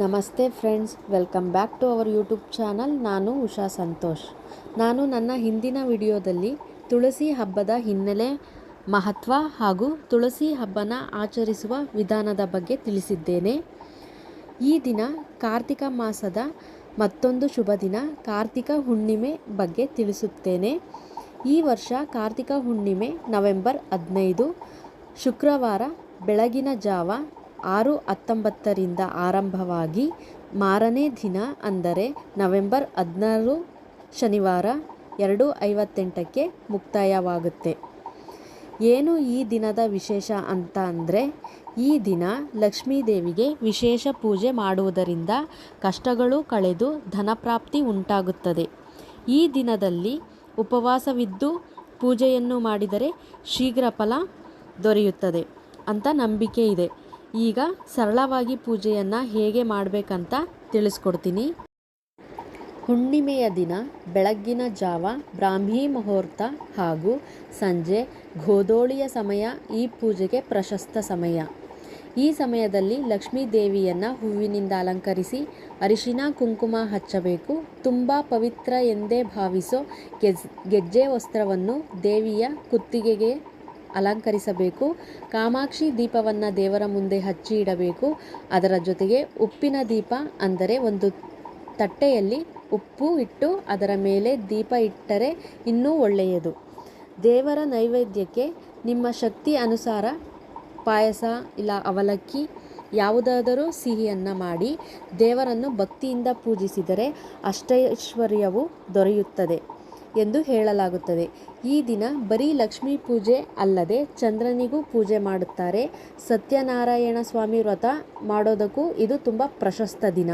ನಮಸ್ತೆ friends, welcome back to our YouTube channel. ನಾನು ಉಷಾ ಸಂತೋಷ್. ನಾನು ನನ್ನ ಹಿಂದಿನ ವಿಡಿಯೋದಲ್ಲಿ ತುಳಸಿ ಹಬ್ಬದ ಹಿನ್ನೆಲೆ ಮಹತ್ವ ಹಾಗೂ ತುಳಸಿ ಹಬ್ಬನ ಆಚರಿಸುವ ವಿಧಾನದ ಬಗ್ಗೆ ತಿಳಿಸಿದ್ದೇನೆ. ಈ ದಿನ ಕಾರ್ತಿಕ ಮಾಸದ ಮತ್ತೊಂದು ಶುಭ ದಿನ ಕಾರ್ತಿಕ ಹುಣ್ಣಿಮೆ ಬಗ್ಗೆ ತಿಳಿಸುತ್ತೇನೆ. ಈ ವರ್ಷ ಕಾರ್ತಿಕ ಹುಣ್ಣಿಮೆ ನವೆಂಬರ್ ಹದಿನೈದು, ಶುಕ್ರವಾರ ಬೆಳಗಿನ ಜಾವ ಆರು ಹತ್ತೊಂಬತ್ತರಿಂದ ಆರಂಭವಾಗಿ ಮಾರನೇ ದಿನ ಅಂದರೆ ನವೆಂಬರ್ ಹದಿನಾರು ಶನಿವಾರ ಎರಡು ಐವತ್ತೆಂಟಕ್ಕೆ ಮುಕ್ತಾಯವಾಗುತ್ತೆ. ಏನು ಈ ದಿನದ ವಿಶೇಷ ಅಂತ ಅಂದರೆ ಈ ದಿನ ಲಕ್ಷ್ಮೀದೇವಿಗೆ ವಿಶೇಷ ಪೂಜೆ ಮಾಡುವುದರಿಂದ ಕಷ್ಟಗಳು ಕಳೆದು ಧನಪ್ರಾಪ್ತಿ ಉಂಟಾಗುತ್ತದೆ. ಈ ದಿನದಲ್ಲಿ ಉಪವಾಸವಿದ್ದು ಪೂಜೆಯನ್ನು ಮಾಡಿದರೆ ಶೀಘ್ರ ಫಲ ದೊರೆಯುತ್ತದೆ ಅಂತ ನಂಬಿಕೆ ಇದೆ. ಈಗ ಸರಳವಾಗಿ ಪೂಜೆಯನ್ನು ಹೇಗೆ ಮಾಡಬೇಕಂತ ತಿಳಿಸ್ಕೊಡ್ತೀನಿ. ಹುಣ್ಣಿಮೆಯ ದಿನ ಬೆಳಗ್ಗಿನ ಜಾವ ಬ್ರಾಹ್ಮಿ ಮುಹೂರ್ತ ಹಾಗೂ ಸಂಜೆ ಗೋಧೋಳಿಯ ಸಮಯ ಈ ಪೂಜೆಗೆ ಪ್ರಶಸ್ತ ಸಮಯ. ಈ ಸಮಯದಲ್ಲಿ ಲಕ್ಷ್ಮೀ ದೇವಿಯನ್ನು ಹೂವಿನಿಂದ ಅಲಂಕರಿಸಿ ಅರಿಶಿನ ಕುಂಕುಮ ಹಚ್ಚಬೇಕು. ತುಂಬ ಪವಿತ್ರ ಎಂದೇ ಭಾವಿಸೋ ಗೆಜ್, ಗೆಜ್ಜೆ ವಸ್ತ್ರವನ್ನು ದೇವಿಯ ಕುತ್ತಿಗೆಗೆ ಅಲಂಕರಿಸಬೇಕು. ಕಾಮಾಕ್ಷಿ ದೀಪವನ್ನು ದೇವರ ಮುಂದೆ ಹಚ್ಚಿ ಇಡಬೇಕು. ಅದರ ಜೊತೆಗೆ ಉಪ್ಪಿನ ದೀಪ, ಅಂದರೆ ಒಂದು ತಟ್ಟೆಯಲ್ಲಿ ಉಪ್ಪು ಇಟ್ಟು ಅದರ ಮೇಲೆ ದೀಪ ಇಟ್ಟರೆ ಇನ್ನೂ ಒಳ್ಳೆಯದು. ದೇವರ ನೈವೇದ್ಯಕ್ಕೆ ನಿಮ್ಮ ಶಕ್ತಿ ಅನುಸಾರ ಪಾಯಸ ಇಲ್ಲ ಅವಲಕ್ಕಿ, ಯಾವುದಾದರೂ ಸಿಹಿಯನ್ನು ಮಾಡಿ ದೇವರನ್ನು ಭಕ್ತಿಯಿಂದ ಪೂಜಿಸಿದರೆ ಅಷ್ಟೈಶ್ವರ್ಯವು ದೊರೆಯುತ್ತದೆ. ಎಂದು ಹೇಳಲಾಗುತ್ತದೆ. ಈ ದಿನ ಬರೀ ಲಕ್ಷ್ಮೀ ಪೂಜೆ ಅಲ್ಲದೆ ಚಂದ್ರನಿಗೂ ಪೂಜೆ ಮಾಡುತ್ತಾರೆ. ಸತ್ಯನಾರಾಯಣ ಸ್ವಾಮಿ ವ್ರತ ಮಾಡೋದಕ್ಕೂ ಇದು ತುಂಬ ಪ್ರಶಸ್ತ ದಿನ.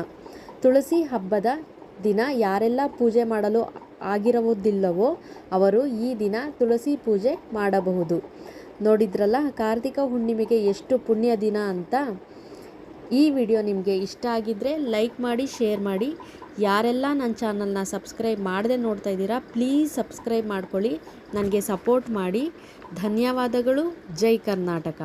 ತುಳಸಿ ಹಬ್ಬದ ದಿನ ಯಾರೆಲ್ಲ ಪೂಜೆ ಮಾಡಲು ಆಗಿರುವುದಿಲ್ಲವೋ ಅವರು ಈ ದಿನ ತುಳಸಿ ಪೂಜೆ ಮಾಡಬಹುದು. ನೋಡಿದ್ರಲ್ಲ, ಕಾರ್ತಿಕ ಹುಣ್ಣಿಮೆಗೆ ಎಷ್ಟು ಪುಣ್ಯ ದಿನ ಅಂತ? ಈ ವಿಡಿಯೋ ನಿಮಗೆ ಇಷ್ಟ ಆಗಿದ್ದರೆ ಲೈಕ್ ಮಾಡಿ, ಶೇರ್ ಮಾಡಿ. ಯಾರೆಲ್ಲ ನನ್ನ ಚಾನಲ್ನ ಸಬ್ಸ್ಕ್ರೈಬ್ ಮಾಡದೆ ನೋಡ್ತಾ ಇದ್ದೀರಾ, ಪ್ಲೀಸ್ ಸಬ್ಸ್ಕ್ರೈಬ್ ಮಾಡ್ಕೊಳ್ಳಿ. ನನಗೆ ಸಪೋರ್ಟ್ ಮಾಡಿ. ಧನ್ಯವಾದಗಳು. ಜೈ ಕರ್ನಾಟಕ.